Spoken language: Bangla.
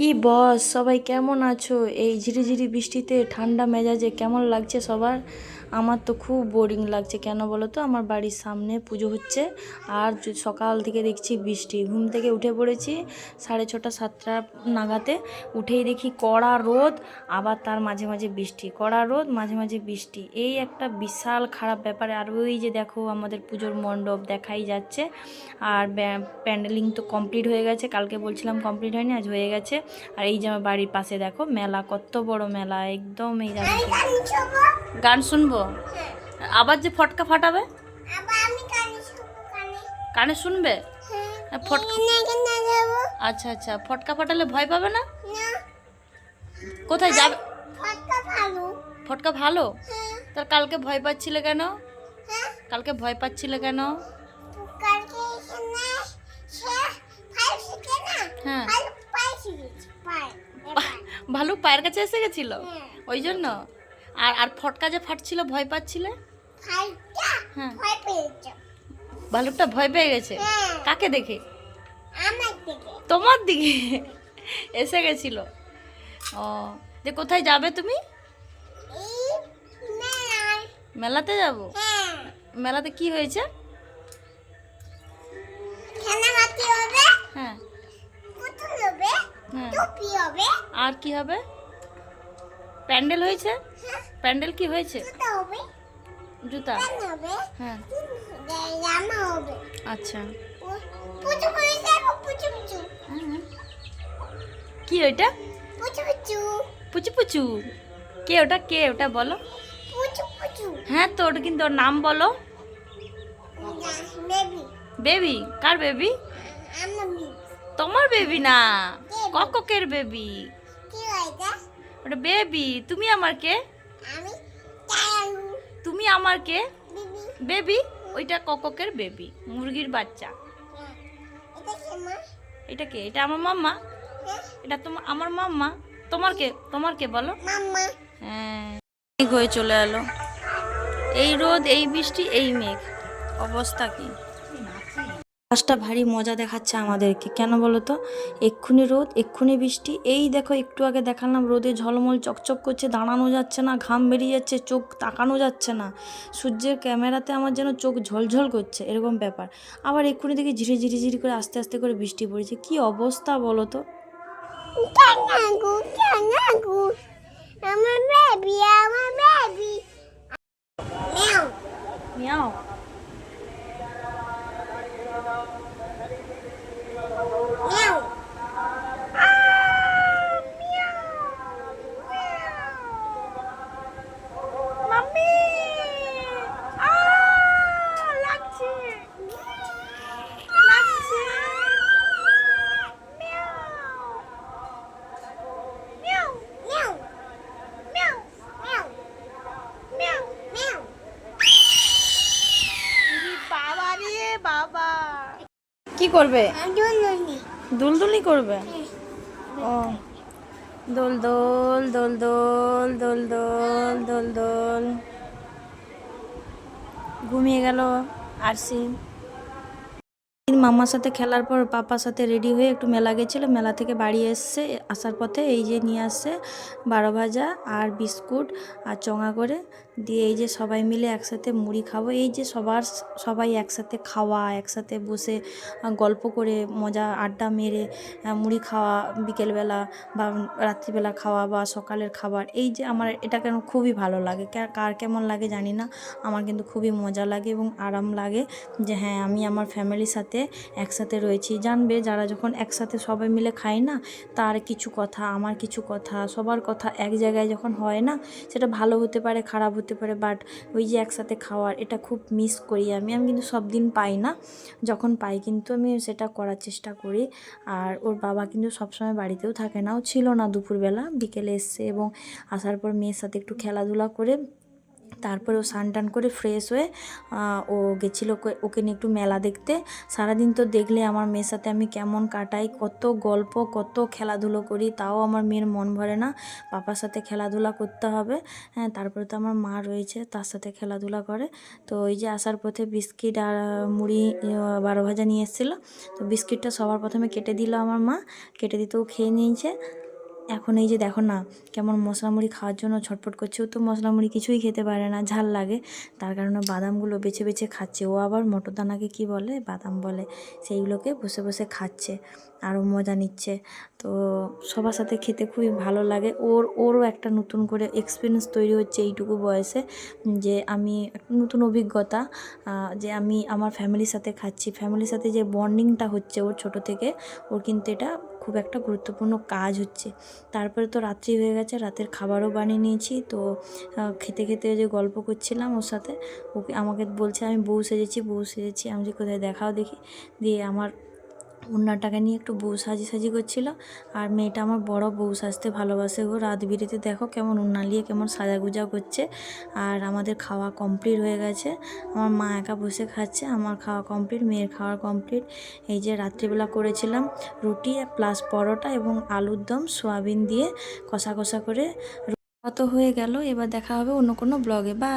কি বস? সবাই কেমন আছো? এই ঝিরিঝিরি বৃষ্টিতে ঠান্ডা মেজাজে কেমন লাগছে সবার? আমার তো খুব বোরিং লাগছে। কেন বলো তো আমার বাড়ির সামনে পুজো হচ্ছে। আর সকাল থেকে দেখছি বৃষ্টি। ঘুম থেকে উঠে পড়েছি সাড়ে ছটা সাতটা নাগাতে। উঠেই দেখি কড়া রোদ আবার তার মাঝে মাঝে বৃষ্টি। কড়া রোদ মাঝে মাঝে বৃষ্টি। এই একটা বিশাল খারাপ ব্যাপারে। আর ওই যে দেখো আমাদের পুজোর মণ্ডপ দেখাই যাচ্ছে। আর প্যান্ডেলিং তো কমপ্লিট হয়ে গেছে। কালকে বলছিলাম কমপ্লিট হয়নি আজ হয়ে গেছে। আর এই যে আমার বাড়ির পাশে দেখো মেলা। কত বড় মেলা। একদম এই গান শুনব? আবার যে ফটকা ফাটাবে? কানে শুনবে হ্যাঁ, আচ্ছা আচ্ছা ফটকা ফাটালে ভয় পাবে না? কোথায় যাবে? ফটকা ভালো। তার কালকে ভয় পাচ্ছিলে কেন? কালকে ভয় পাচ্ছিলে কেন? হ্যাঁ। ভালো পায়ের কাছে এসে গেছিল? ওই জন্য? আর আর ফটকা যে ফাটছিল ভয় পাচ্ছিলে? হ্যাঁ। ভালুকটা ভয় পেয়ে গেছে? হ্যাঁ। কাকে দেখে? তোমার দিকে? এসে গেছিল। ও যে কোথায় যাবে তুমি? মেলাতে যাব? হ্যাঁ। মেলাতে কি হয়েছে? হ্যাঁ। হ্যাঁ। আর কি হবে? প্যান্ডেল হয়েছে? হ্যাঁ প্যান্ডেল কি হয়েছে? জুতা হ্যাঁ। আচ্ছা। পুচু হুম। কি ওইটা? পুচু পুচু। কে ওটা? কে ওটা বলো? হ্যাঁ তো ওটা কিন্তু ওর নাম বলো। বেবি। বেবি? কার বেবি? তোমার বেবি না। ককের বেবি? কি ওটা বেবি তুমি আমার কে? তুমি আমার কে? বেবি। ওইটা কককের বেবি মুরগির বাচ্চা। এটা কি মা? এটা কে? এটা আমার মাম্মা? হ্যাঁ। এটা তোমার আমার মাম্মা? তোমার কে? তোমার কে বলো? হ্যাঁ। মেঘ হয়ে চলে এলো। এই রোদ এই বৃষ্টি এই মেঘ। অবস্থা কি? আকাশটা ভারী মজা দেখাচ্ছে আমাদেরকে। কেন বলো তো এক্ষুনি রোদ এক্ষুনি বৃষ্টি। এই দেখো একটু আগে দেখালাম রোদে ঝলমল চকচক করছে দাঁড়ানো যাচ্ছে না ঘাম বেরিয়ে যাচ্ছে চোখ তাকানো যাচ্ছে না। সূর্যের ক্যামেরাতে আমার যেন চোখ ঝলঝল করছে এরকম ব্যাপার। আবার এক্ষুনি দেখি ঝিরি ঝিরি ঝিরি করে আস্তে আস্তে করে বৃষ্টি পড়েছে। কি অবস্থা বলো তো? কানাগু কানাগু আমার বেবি আমার বেবি মিয়াও মিয়াও মিয়াও মাম্মি আ লাগছে লাগছে মিয়াও মিয়াও মিয়াও মিয়াও মিয়াও মিয়াও মিয়াও বাবা রে বাবা কি করবে? দুলদুলি করবে? ও। দোল দোল দোল দোল দোল দোল দোল দোল। ঘুমিয়ে গেল আরসি। মামার সাথে খেলার পর পাপার সাথে রেডি হয়ে একটু মেলা গেছিল। মেলা থেকে বাড়ি এসছে, আসার পথে এই যে নিয়ে আসছে বারো ভাজা আর বিস্কুট আর চঙা করে। দিয়ে এই যে সবাই মিলে একসাথে মুড়ি খাব। এই যে সবার সবাই একসাথে খাওয়া, একসাথে বসে গল্প করে, মজা, আড্ডা মেরে মুড়ি খাওয়া, বিকেলবেলা বা রাত্রিবেলা খাওয়া বা সকালের খাবার। এই যে আমার এটা কেন খুবই ভালো লাগে কার কেমন লাগে জানি না। আমার কিন্তু খুবই মজা লাগে এবং আরাম লাগে যে হ্যাঁ আমি আমার ফ্যামিলির সাথে একসাথে রয়েছি। জানবে যারা যখন একসাথে সবাই মিলে খাই না, তার কিছু কথা, আমার কিছু কথা, সবার কথা এক জায়গায় যখন হয় না, সেটা ভালো হতে পারে, খারাপ হতে পারে বাট ওই যে একসাথে খাওয়ার, এটা খুব মিস করি আমি। আমি কিন্তু সব দিন পাই না। যখন পাই কিন্তু আমি সেটা করার চেষ্টা করি। আর ওর বাবা কিন্তু সবসময় বাড়িতেও থাকে না। ও ছিল না দুপুরবেলা, বিকেলে এসছে এবং আসার পর মেয়ের সাথে একটু খেলাধুলা করে তারপরে ও স্নান টান করে ফ্রেশ হয়ে ও গেছিল ওকে- নিয়ে একটু মেলা দেখতে। সারাদিন তো দেখলে আমার মেয়ের সাথে আমি কেমন কাটাই, কত গল্প, কত খেলাধুলো করি, তাও আমার মেয়ের মন ভরে না। পাপার সাথে খেলাধুলা করতে হবে হ্যাঁ তারপরে তো আমার মা রয়েছে, তার সাথে খেলাধুলা করে। তো ওই যে আসার পথে বিস্কিট আর মুড়ি বারো ভাজা নিয়ে এসেছিল। তো বিস্কিটটা সবার প্রথমে কেটে দিল আমার মা, কেটে দিতেও খেয়ে নিয়েছে। এখন এই যে দেখো না, কেমন মশলা মুড়ি খাওয়ার জন্য ছটফট করছে। ও তো মশলা মুড়ি কিছুই খেতে পারে না, ঝাল লাগে। তার কারণে বাদামগুলো বেছে বেছে খাচ্ছে। ও আবার মটর দানাকে কী বলে? বাদাম বলে। সেইগুলোকে বসে বসে খাচ্ছে আরও মজা নিচ্ছে। তো সবার সাথে খেতে খুবই ভালো লাগে। ওর, ওরও একটা নতুন করে এক্সপিরিয়েন্স তৈরি হচ্ছে এইটুকু বয়সে, যে আমি নতুন অভিজ্ঞতা যে আমি আমার ফ্যামিলির সাথে খাচ্ছি। ফ্যামিলির সাথে যে বন্ডিংটা হচ্ছে ওর ছোট থেকে, ওর কিন্তু এটা খুব একটা গুরুত্বপূর্ণ কাজ হচ্ছে। তারপরে তো রাত্রি হয়ে গেছে, রাতের খাবারও বানিয়ে নিয়েছি। তো খেতে খেতে যে গল্প করছিলাম ওর সাথে, ওকে আমাকে বলছে, আমি বউ সেজেছি বউ সেজেছি, আমি যে কোথায় দেখাও দেখি। দিয়ে আমার ওনাটাকে নিয়ে একটু বউ সাজি সাজি করছিল। আর মেয়েটা আমার বড় বউ সাজতে ভালোবাসে গো। রাত বিরেতে দেখো কেমন উন্না নিয়ে কেমন সাজাগুজা করছে। আর আমাদের খাওয়া কমপ্লিট হয়ে গেছে। আমার মা একা বসে খাচ্ছে, আমার খাওয়া কমপ্লিট মেয়ের খাওয়া কমপ্লিট এই যে রাত্রিবেলা করেছিলাম রুটি প্লাস পরোটা এবং আলুর দম, সোয়াবিন দিয়ে কষা কষা করে। কত হয়ে গেল, এবার দেখা হবে অন্য কোনো ব্লগে বা